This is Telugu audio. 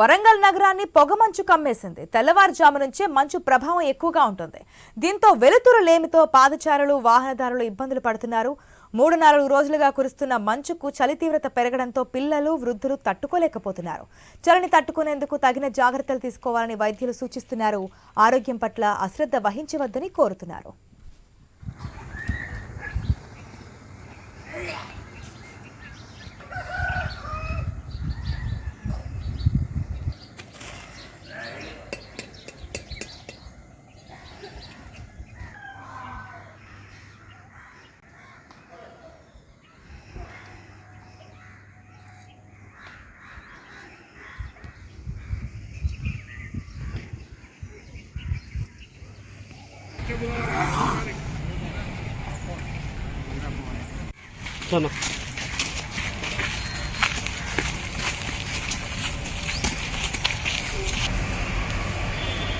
వరంగల్ నగరాన్ని పొగమంచు కమ్మేసింది. తెల్లవారుజాము నుంచే మంచు ప్రభావం ఎక్కువగా ఉంటుంది. దీంతో వెలుతురు లేమితో పాదచారులు వాహనదారులు ఇబ్బందులు పడుతున్నారు. మూడు నాలుగు రోజులుగా కురుస్తున్న మంచుకు చలి తీవ్రత పెరగడంతో పిల్లలు వృద్ధులు తట్టుకోలేకపోతున్నారు. చలిని తట్టుకునేందుకు తగిన జాగ్రత్తలు తీసుకోవాలని వైద్యులు సూచిస్తున్నారు. ఆరోగ్యం పట్ల అశ్రద్ధ వహించవద్దని కోరుతున్నారు. చలో